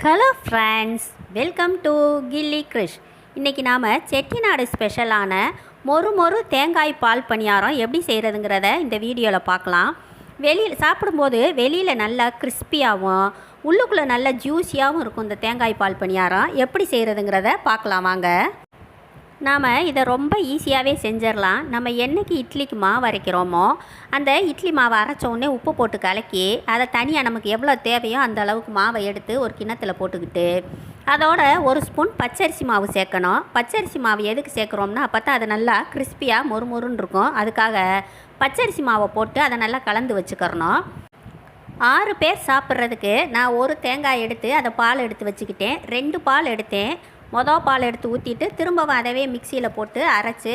Hello friends welcome to Gilli Krish இன்றைக்கி நாம் செட்டிநாடு ஸ்பெஷலான மொறு மொறு தேங்காய் பால் பணியாரம் எப்படி செய்கிறதுங்கிறத இந்த வீடியோவில் பார்க்கலாம். வெளியில் சாப்பிடும்போது வெளியில் நல்லா கிறிஸ்பியாகவும் உள்ளுக்குள்ளே நல்லா ஜூஸியாகவும் இருக்கும் இந்த தேங்காய் பால் பணியாரம். எப்படி செய்கிறதுங்கிறத பார்க்கலாம் வாங்க. நாம் இதை ரொம்ப ஈஸியாகவே செஞ்சிடலாம். நம்ம என்னைக்கு இட்லிக்கு மாவு அரைக்கிறோமோ அந்த இட்லி மாவை அரைச்ச உடனே உப்பு போட்டு கலக்கி அதை தனியாக நமக்கு எவ்வளோ தேவையோ அந்த அளவுக்கு மாவை எடுத்து ஒரு கிண்ணத்தில் போட்டுக்கிட்டு அதோட ஒரு ஸ்பூன் பச்சரிசி மாவு சேர்க்கணும். பச்சரிசி மாவு எதுக்கு சேர்க்குறோம்னா அப்போ தான் அது நல்லா கிறிஸ்பியாக மொறுமொறுன்னு இருக்கும். அதுக்காக பச்சரிசி மாவை போட்டு அதை நல்லா கலந்து வச்சுக்கிறணும். ஆறு பேர் சாப்பிட்றதுக்கு நான் ஒரு தேங்காய் எடுத்து அதை பால் எடுத்து வச்சுக்கிட்டேன். ரெண்டு பால் எடுத்தேன். மொதல் பால் எடுத்து ஊற்றிட்டு திரும்பவும் அதவே மிக்சியில் போட்டு அரைச்சி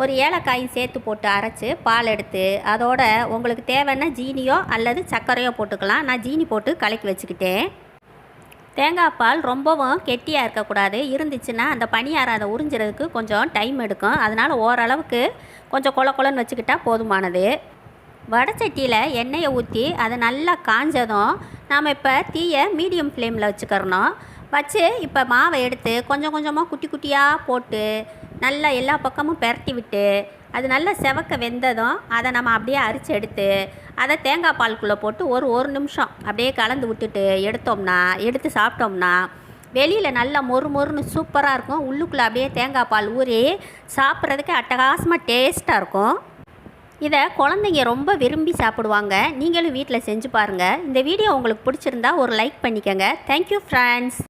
ஒரு ஏலக்காயும் சேர்த்து போட்டு அரைச்சி பால் எடுத்து அதோட உங்களுக்கு தேவைன்னா ஜீனியோ அல்லது சர்க்கரையோ போட்டுக்கலாம். நான் ஜீனி போட்டு கலக்கி வச்சுக்கிட்டேன். தேங்காய் பால் ரொம்பவும் கெட்டியாக இருக்கக்கூடாது. இருந்துச்சுன்னா அந்த பனியாரம் அதை உறிஞ்சிறதுக்கு கொஞ்சம் டைம் எடுக்கும். அதனால் ஓரளவுக்கு கொஞ்சம் கொல கொலன்னு வச்சுக்கிட்டா போதுமானது. வடச்சட்டியில் எண்ணெயை ஊற்றி அதை நல்லா காஞ்சதும் நாம் இப்போ தீயை மீடியம் ஃப்ளேமில் வச்சுக்கிறணும். வச்சு இப்போ மாவை எடுத்து கொஞ்சம் கொஞ்சமாக குட்டி குட்டியாக போட்டு நல்லா எல்லா பக்கமும் பெரட்டி விட்டு அது நல்லா செவக்க வெந்ததும் அதை நம்ம அப்படியே அரிச்சு எடுத்து அதை தேங்காய் பாலுக்குள்ளே போட்டு ஒரு ஒரு நிமிஷம் அப்படியே கலந்து விட்டுட்டு எடுத்தோம்னா எடுத்து சாப்பிட்டோம்னா வெளியில் நல்லா மொறு மொறுன்னு சூப்பராக இருக்கும். உள்ளுக்குள்ளே அப்படியே தேங்காய் பால் ஊறி சாப்பிட்றதுக்கு அட்டகாசமாக டேஸ்ட்டாக இருக்கும். இதை குழந்தைங்க ரொம்ப விரும்பி சாப்பிடுவாங்க. நீங்களும் வீட்டில் செஞ்சு பாருங்கள் இந்த வீடியோ உங்களுக்கு பிடிச்சிருந்தா ஒரு லைக் பண்ணிக்கோங்க. Thank you friends